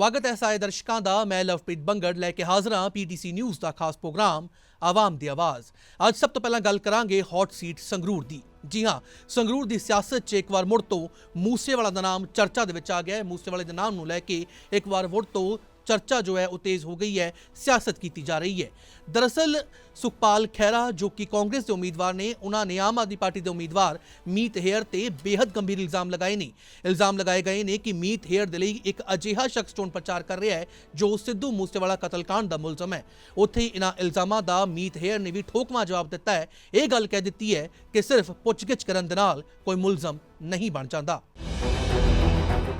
ਸਵਾਗਤ ਹੈ ਸਾਰੇ ਦਰਸ਼ਕਾਂ ਦਾ। ਮੈਂ ਲਵਪ੍ਰੀਤ ਬੰਗੜ, ਲੈ ਕੇ ਹਾਜ਼ਰ ਹਾਂ ਪੀਟੀਸੀ ਨਿਊਜ਼ ਦਾ ਖਾਸ ਪ੍ਰੋਗਰਾਮ, ਆਵਾਮ ਦੀ ਆਵਾਜ਼। ਅੱਜ ਸਭ ਤੋਂ ਪਹਿਲਾਂ ਗੱਲ ਕਰਾਂਗੇ ਹੌਟ ਸੀਟ ਸੰਗਰੂਰ ਦੀ। ਜੀ ਹਾਂ, ਸੰਗਰੂਰ ਦੀ ਸਿਆਸਤ 'ਚ ਇੱਕ ਵਾਰ ਮੁੜ ਤੋਂ ਮੂਸੇਵਾਲਾ ਦਾ ਨਾਮ ਚਰਚਾ ਦੇ ਵਿੱਚ ਆ ਗਿਆ ਹੈ। ਮੂਸੇਵਾਲੇ ਦੇ ਨਾਮ ਨੂੰ ਲੈ ਕੇ ਇੱਕ ਵਾਰ ਮੁੜ ਤੋਂ ਚਰਚਾ ਜੋ ਹੈ ਉਹ ਤੇਜ਼ ਹੋ ਗਈ ਹੈ ਸਿਆਸਤ ਕੀਤੀ ਜਾ ਰਹੀ ਹੈ ਦਰਅਸਲ ਸੁਖਪਾਲ ਖਹਿਰਾ ਜੋ ਕਿ ਕਾਂਗਰਸ ਦੇ ਉਮੀਦਵਾਰ ਨੇ ਉਹਨਾਂ ਨੇ ਆਮ ਆਦਮੀ ਪਾਰਟੀ ਦੇ ਉਮੀਦਵਾਰ ਮੀਤ ਹੇਅਰ ਤੇ ਬੇहद ਗੰਭੀਰ ਇਲਜ਼ਾਮ ਲਗਾਏ ਨੇ ਇਲਜ਼ਾਮ ਲਗਾਏ ਗਏ ਨੇ ਕਿ ਮੀਤ ਹੇਅਰ ਦੇ ਲਈ ਇੱਕ ਅਜਿਹਾ ਸ਼ਖਸ ਚੋਣ ਪ੍ਰਚਾਰ ਕਰ ਰਿਹਾ ਹੈ ਜੋ ਸਿੱਧੂ ਮੂਸੇਵਾਲਾ ਕਤਲकांड ਦਾ ਮੁਲਜ਼ਮ ਹੈ ਉੱਥੇ ਹੀ ਇਹਨਾਂ ਇਲਜ਼ਾਮਾਂ ਦਾ ਮੀਤ ਹੇਅਰ ਨੇ ਵੀ ਠੋਕਵਾ ਜਵਾਬ ਦਿੱਤਾ ਹੈ ਇਹ ਗੱਲ ਕਹਿ ਦਿੱਤੀ ਹੈ ਕਿ ਸਿਰਫ ਪੁੱਛਗਿੱਛ ਕਰਨ ਦੇ ਨਾਲ ਕੋਈ ਮੁਲਜ਼ਮ ਨਹੀਂ ਬਣ ਜਾਂਦਾ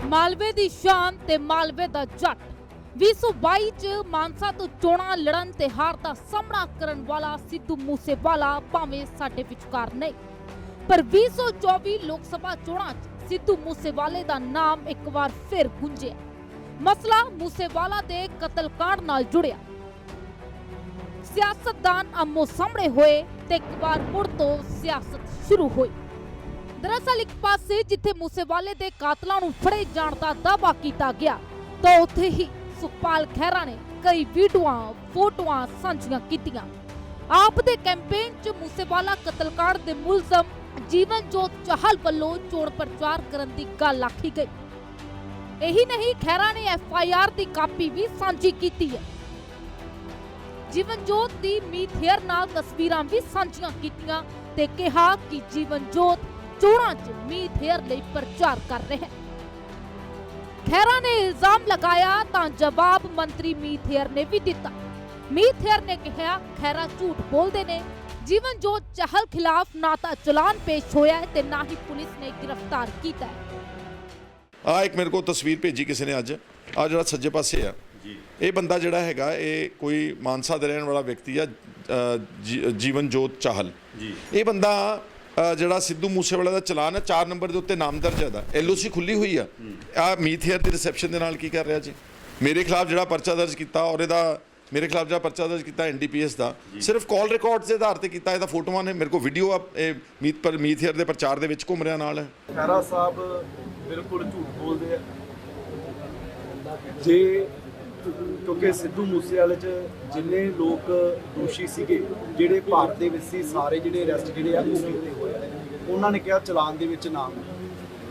ਮਾਲਵੇ ਦੀ ਸ਼ਾਨ ਤੇ ਮਾਲਵੇ ਦਾ ਜੱਟ 2022 ਚ ਮਾਨਸਾ ਤੋਂ ਚੋਣਾਂ ਲੜਨ ਤੇ ਹਾਰ ਦਾ ਸਾਹਮਣਾ ਕਰਨ ਵਾਲਾ ਸਿੱਧੂ ਮੂਸੇਵਾਲਾ ਭਾਵੇਂ ਸਾਡੇ ਵਿਚਕਾਰ ਨਹੀਂ। ਪਰ 2024 ਲੋਕ ਸਭਾ ਚੋਣਾਂ 'ਚ ਸਿੱਧੂ ਮੂਸੇਵਾਲੇ ਦਾ ਨਾਮ ਇੱਕ ਵਾਰ ਫਿਰ ਗੂੰਜਿਆ। ਮਸਲਾ ਮੂਸੇਵਾਲਾ ਦੇ ਕਤਲकांड ਨਾਲ ਜੁੜਿਆ। ਸਿਆਸਤਦਾਨ ਆਮੋ ਸਾਹਮਣੇ ਹੋਏ ਤੇ ਇੱਕ ਵਾਰ ਮੁੜ ਤੋਂ ਸਿਆਸਤ ਸ਼ੁਰੂ ਹੋਈ। ਦਰਅਸਲ ਇੱਕ ਪਾਸੇ ਜਿੱਥੇ ਮੂਸੇਵਾਲੇ ਦੇ ਕਾਤਲਾਂ ਨੂੰ ਫੜੇ ਜਾਣ ਦਾ ਦਾਅਵਾ ਕੀਤਾ ਗਿਆ, ਤਾਂ ਉੱਥੇ ਹੀ ਸੁਖਪਾਲ ਖਹਿਰਾ ਨੇ ਕਈ ਵੀਡੀਓਆਂ, ਫੋਟੋਆਂ ਸਾਂਝੀਆਂ ਕੀਤੀਆਂ। ਆਪ ਦੇ ਕੈਂਪੇਨ 'ਚ ਮੂਸੇਵਾਲਾ ਕਤਲकांड ਦੇ ਮੁਲਜ਼ਮ ਜੀਵਨਜੋਤ ਚਾਹਲ ਵੱਲੋਂ ਚੋਣ ਪ੍ਰਚਾਰ ਕਰਨ ਦੀ ਗੱਲ ਆਖੀ ਗਈ। ਇਹੀ ਨਹੀਂ, ਖਹਿਰਾ ਨੇ ਐਫ ਆਈ ਆਰ ਦੀ ਕਾਪੀ ਵੀ ਸਾਂਝੀ ਕੀਤੀ ਹੈ। ਜੀਵਨਜੋਤ ਦੀ ਮੀਤ ਨਾਲ ਤਸਵੀਰਾਂ ਵੀ ਸਾਂਝੀਆਂ ਕੀਤੀਆਂ ਤੇ ਕਿਹਾ ਕਿ ਜੀਵਨਜੋਤ ਚੋਣਾਂ 'ਚ ਮੀਤ ਲਈ ਪ੍ਰਚਾਰ ਕਰ ਰਿਹਾ ਹੈ ਖਹਿਰਾ ਨੇ ਇਲਜ਼ਾਮ ਲਗਾਇਆ ਤਾਂ ਜਵਾਬ ਮੰਤਰੀ ਮੀਤ ਹੇਅਰ ਨੇ ਵੀ ਦਿੱਤਾ। ਮੀਤ ਹੇਅਰ ਨੇ ਕਿਹਾ ਖਹਿਰਾ ਝੂਠ ਬੋਲਦੇ ਨੇ। ਜੀਵਨਜੋਤ ਚਹਲ ਖਿਲਾਫ ਨਾ ਤਾਂ ਚਲਾਨ ਪੇਸ਼ ਹੋਇਆ ਹੈ ਤੇ ਨਾ ਹੀ ਪੁਲਿਸ ਨੇ ਗ੍ਰਿਫਤਾਰ ਕੀਤਾ ਹੈ। ਆ ਇੱਕ ਮੇਰੇ ਕੋਲ ਤਸਵੀਰ ਭੇਜੀ ਕਿਸੇ ਨੇ ਅੱਜ। ਆ ਜਿਹੜਾ ਸੱਜੇ ਪਾਸੇ ਆ। ਇਹ ਬੰਦਾ ਜਿਹੜਾ ਹੈਗਾ ਇਹ ਕੋਈ ਮਾਨਸਾ ਦੇ ਰਹਿਣ ਵਾਲਾ ਵਿਅਕਤੀ ਆ ਅ, ਜੀ- ਜੀਵਨ ਜੋਤ ਚਾਹਲ। ਜੀ। ਇਹ ਬੰਦਾ ਜਿਹੜਾ ਸਿੱਧੂ ਮੂਸੇਵਾਲਾ ਦਾ ਚਲਾਨ ਹੈ 4 ਨੰਬਰ ਦੇ ਉੱਤੇ ਨਾਮ ਦਰਜ ਹੈ ਦਾ ਐਲਓਸੀ ਖੁੱਲੀ ਹੋਈ ਆ। ਆ ਮੀਥੇਅਰ ਦੀ ਰਿਸੈਪਸ਼ਨ ਦੇ ਨਾਲ ਕੀ ਕਰ ਰਿਹਾ ਜੀ? ਮੇਰੇ ਖਿਲਾਫ ਜਿਹੜਾ ਪਰਚਾ ਦਰਜ ਕੀਤਾ ਔਰ ਇਹਦਾ ਮੇਰੇ ਖਿਲਾਫ ਜਿਹੜਾ ਪਰਚਾ ਦਰਜ ਕੀਤਾ ਐਨਡੀਪੀਐਸ ਦਾ ਸਿਰਫ ਕਾਲ ਰਿਕਾਰਡਸ ਦੇ ਆਧਾਰ ਤੇ ਕੀਤਾ ਇਹਦਾ ਫੋਟੋਆਂ ਨੇ। ਮੇਰੇ ਕੋਲ ਵੀਡੀਓ ਆ ਇਹ ਮੀਤ ਪਰ ਮੀਥੇਅਰ ਦੇ ਪ੍ਰਚਾਰ ਦੇ ਵਿੱਚ ਘੁੰਮ ਰਿਹਾ ਨਾਲ। ਖਹਿਰਾ ਸਾਹਿਬ ਬਿਲਕੁਲ ਝੂਠ ਬੋਲਦੇ ਆ। ਜੇ ਕਿਉਂਕਿ ਸਿੱਧੂ ਮੂਸੇਵਾਲੇ ਚ ਜਿੰਨੇ ਲੋਕ ਦੋਸ਼ੀ ਸੀਗੇ ਜਿਹੜੇ ਭਾਰਤ ਦੇ ਵਿੱਚ ਸੀ ਸਾਰੇ ਜਿਹੜੇ ਅਰੈਸਟ ਜਿਹੜੇ ਆ ਉਹ ਕੀਤੇ ਹੋਏ ਉਹਨਾਂ ਨੇ ਕਿਹਾ ਚਲਾਨ ਦੇ ਵਿੱਚ ਨਾ।